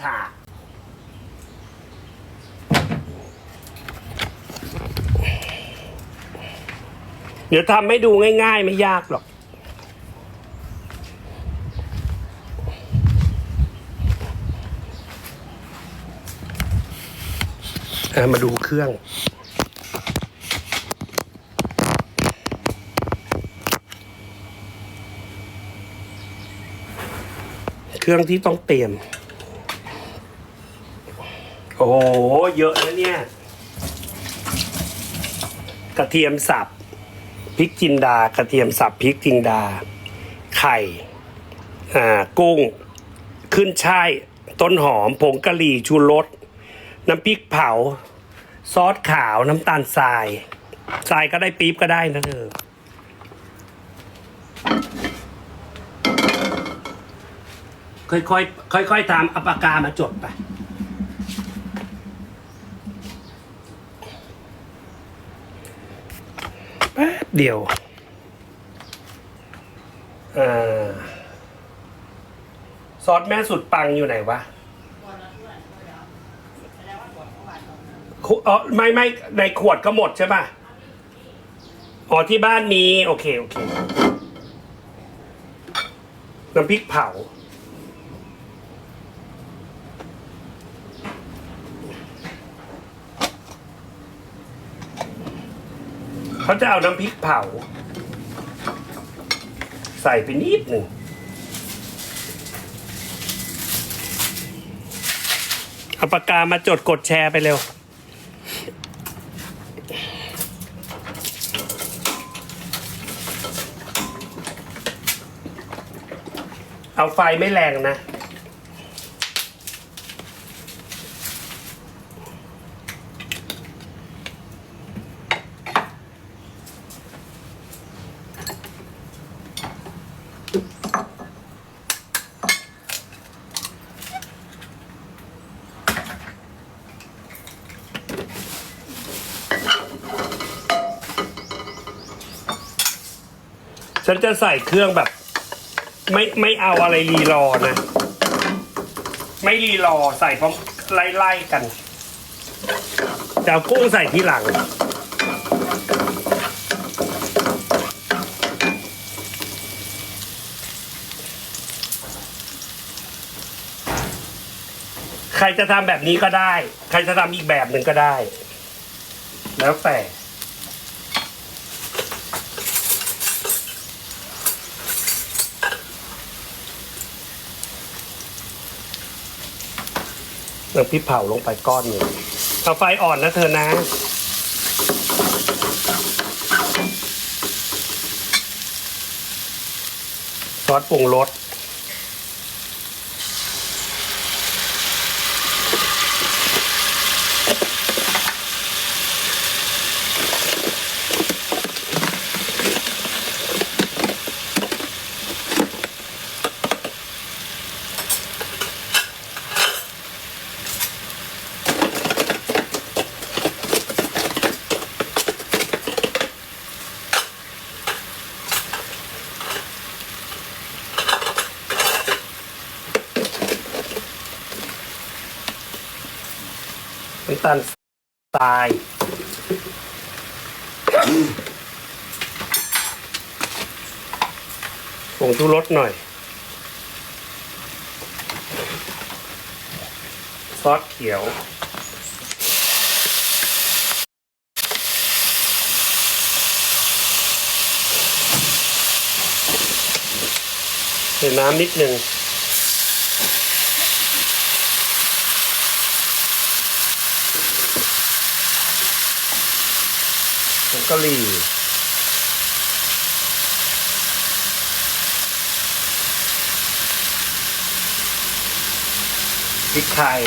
ฉากเดี๋ยวทำให้ดูง่าย ๆ ไม่ยากหรอกอะมาดูเครื่อง เครื่องที่ต้องเตรียม อ้โห เยอะนะเนี่ย กระเทียมสับพริกจินดา กระเทียมสับพริกจินดา ไข่ อ่า กุ้ง ขึ้นช่าย ต้นหอม ผงกะหรี่ชูรส น้ำพริกเผา ซอสขาว น้ำตาลทราย ทรายก็ได้ปี๊บก็ได้นะเธอค่อยๆค่อยๆทำเอาปากกามาจดไป แป๊บ เดียวอซอสแม่สุดปังอยู่ไหนวะอ๋อไม่ไม่ในขวดก็หมดใช่ป่ะ อ๋อที่บ้านมี โอเค โอเค น้ำพริกเผา เขาจะเอาน้ำพริกเผา ใส่ไปนิดหนึ่งเอาปากกามาจดกดแชร์ไปเร็ว เอาไฟไม่แรงนะ ฉันจะใส่เครื่องแบบ ไม่ไม่เอาอะไรรีรอนะ ไม่รีรอใส่พร้อมไล่ๆกันจะเอากุ้งใส่ทีหลังใครจะทำแบบนี้ก็ได้ ใครจะทำอีกแบบหนึ่งก็ได้ แล้วแต่ น้ำพริกเผาลงไปก้อนหนึ่งเอาไฟอ่อนนะเธอนะ ซอสปรุงรส น้ำตาลทรายผงชูรสหน่อย ซอสเขียว ใส่น้ำนิดหนึ่ง กะหรี่พริกไทย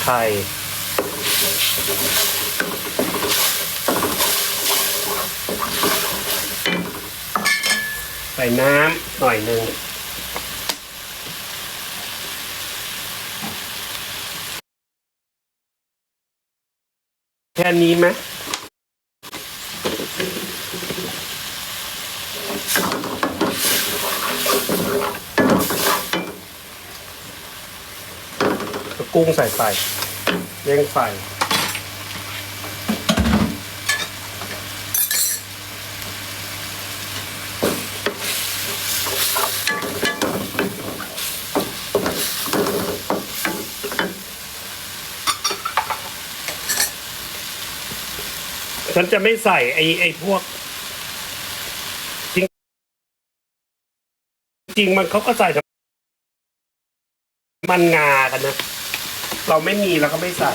ไข่ใส่น้ำหน่อยหนึ่ง ค่นี้ไหมกุ้งใส่ไปเร่งไฟ ฉันจะไม่ใส่ไอ้ไอ้พวก จริงจริงมันเขาก็ใส่แต่มันงากันนะ เราไม่มีเราก็ไม่ใส่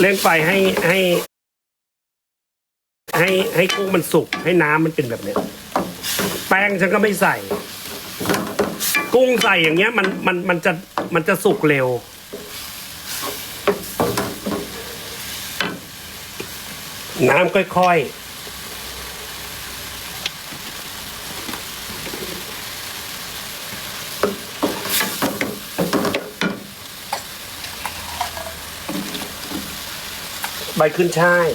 เร่งไฟให้ให้ ให้ให้กุ้งมันสุก ให้น้ำมันเป็นแบบเนี้ยแป้งฉันก็ไม่ใส่ กุ้งใส่อย่างเงี้ย มันมันมันจะ มันจะสุกเร็ว น้ำค่อยๆใบขึ้นช่าย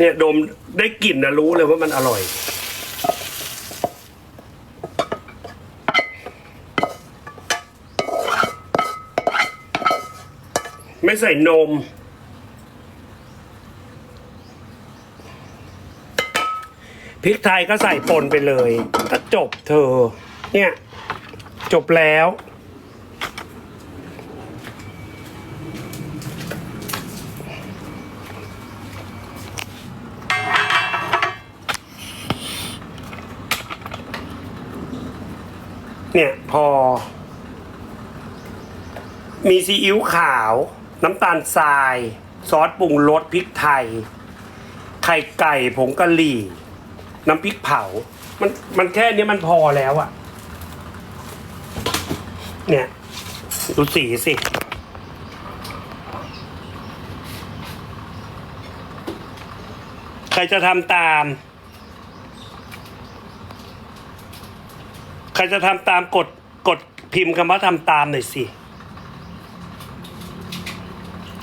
เนี่ยดมได้กลิ่นนะรู้เลยว่ามันอร่อย ไม่ใส่นม พริกไทยก็ใส่ป่นไปเลย ก็จบเธอ เนี่ย จบแล้ว เนี่ยพอ มีซีอิ๊วขาว น้ำตาลทราย ซอสปรุงรสพริกไทย ไข่ไก่ผงกะหรี่ น้ำพริกเผา มันมันแค่นี้มันพอแล้วอะเนี่ย ดูสีสิใครจะทำตาม ครจะทำตามกดกดพิมพ์คำว่าทำตามหน่อยสิ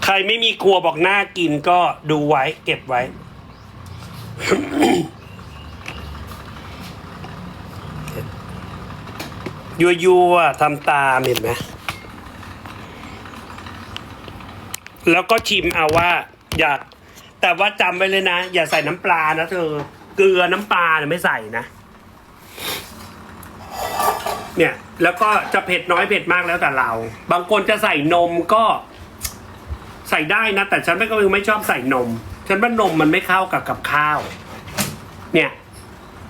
ใครไม่มีครัวบอกหน้ากินก็ดูไว้ เก็บไว้ ยัวยัวทำตามเห็นไหมแล้วก็ชิมเอาว่าอยาก แต่ว่าจำไว้เลยนะ อย่าใส่น้ำปลานะเธอ เกลือน้ำปลาเนี่ยไม่ใส่นะ เนี่ย แล้วก็จะเผ็ดน้อยเผ็ดมากแล้วแต่เรา บางคนจะใส่นมก็ใส่ได้นะ แต่ฉันไม่ก็ไม่ชอบใส่นม ฉันว่านมมันไม่เข้ากับกับข้าว เนี่ย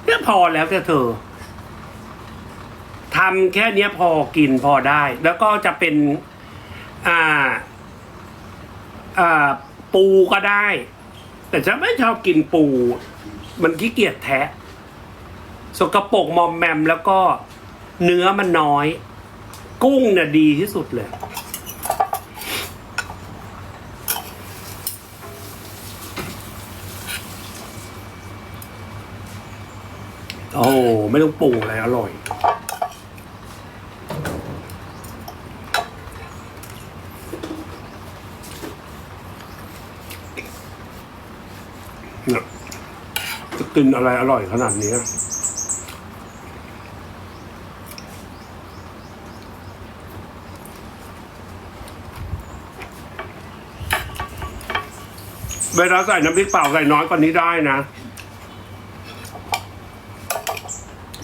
เนี่ยพอแล้วแต่เธอทำแค่เนี้ยพอกินพอได้ แล้วก็จะเป็น อ่า อ่า ปูก็ได้ แต่ฉันไม่ชอบกินปู มันขี้เกียจแทะ สกปรกมอมแมมแล้วก็ เนื้อมันน้อย กุ้งเนี่ยดีที่สุดเลย โอ้ไม่ต้องปรุงอะไรอร่อยจะกินอะไรอร่อยขนาดนี้ เวลาใส่น้ำพริกเปล่าใส่น้อยกว่านี้ได้นะ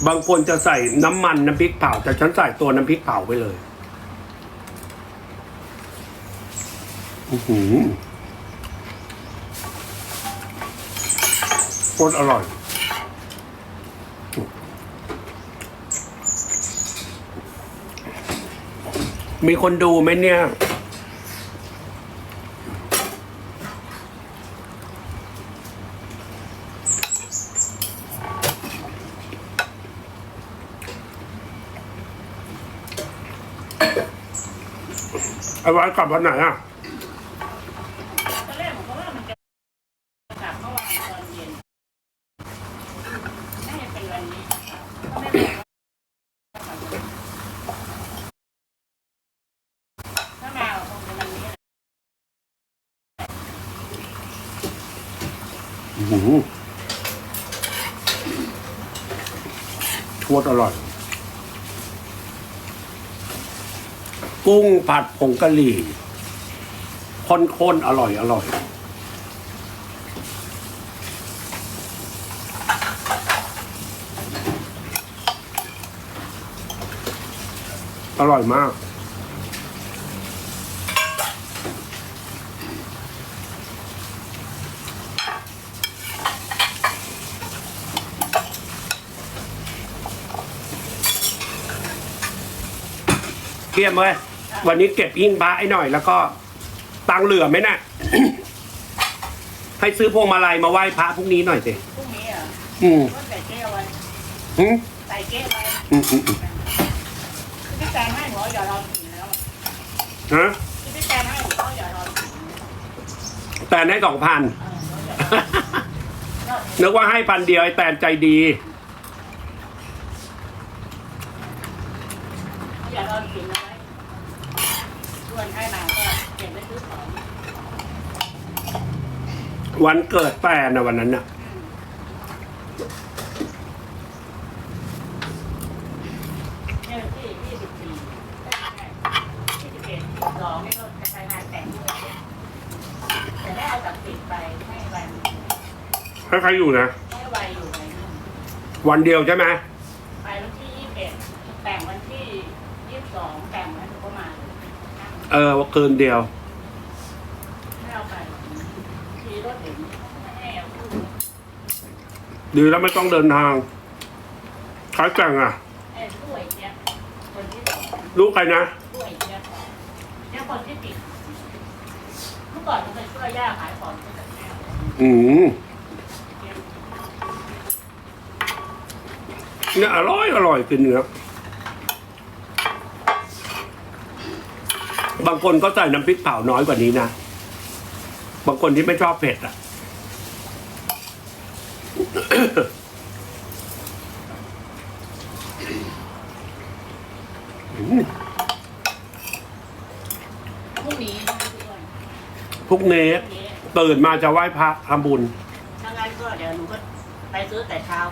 บางคนจะใส่น้ำมันน้ำพริกเผาแต่ฉันใส่ตัวน้ำพริกเผาไปเลยอื้อหือโคตรอร่อยมีคนดูไหมเนี่ย ไอ้วันกลับวันไหนอะตอนแรกผมก็ว่ามันจะกลับเมื่อวานตอนเย็นน่าจะเป็นวันนี้ก็ไม่บอกว่าถ้ามาคงเป็นวันนี้แหละอื้อหือชวดอร่อย กุ้งผัดผงกะหรี่ข้นๆอร่อยอร่อยอร่อยมาก เทียมเลย วันนี้เก็บอิงพระไอ้หน่อย แล้วก็ตังค์เหลือไหมน่ะ ให้ซื้อพวงมาลัยมาไหว้พระพรุ่งนี้หน่อยสิพรุ่งนี้อะอืมก็ใส่เก้ไว้อืมใส่เก้ไว้อืมอืมอืมที่พี่แจงให้หนูเอาอย่ารอถึงแล้วฮะที่พี่แจงให้หนูเอาอย่ารอถึงแต่ให้สองพันเออเอาอย่ารอนึกว่าให้พันเดียวไอ้แตนใจดี อย่ารอถึงเอาไว้ชวนให้มาก็เก็บไว้ซื้อของ วันเกิดแตนนะวันนั้นน่ะเนี่ยที่ยี่สิบสี่ยี่สิบเอ็ดสองนี่ก็จะไปงานแต่งด้วยจะได้เอาจากติดไปให้วันให้ใครอยู่นะ ให้วัยอยู่ในนู่นวันเดียวใช่ไหมไปวันที่ยี่สิบเอ็ดแต่งวันที่ยี่สิบสองแต่งแล้วหนูก็มาเลยนั่งเออคืนเดียว ไม่เอาไปขี่รถเห็นไม่ให้เอาขึ้น ดีแล้วไม่ต้องเดินทางใครแต่งอะไอ้ด้วยเนี่ยคนที่สองลูกใครนะด้วยเนี่ยเนี่ยคนที่ติดเมื่อก่อนมันเคยช่วยย่าขายของที่แต่แม่อืมเนี่ยอร่อยอร่อยกินเนื้อบางคนก็ใส่น้ำพริกเผาน้อยกว่านี้นะ บางคนที่ไม่ชอบเผ็ดอะอืมพรุ่งนี้ด้วยพวกเนพสรุ่งนี้ตื่นมาจะไหว้พระทำบุญ ถ้างั้นก็เดี๋ยวหนูก็ไปซื้อแต่เช้า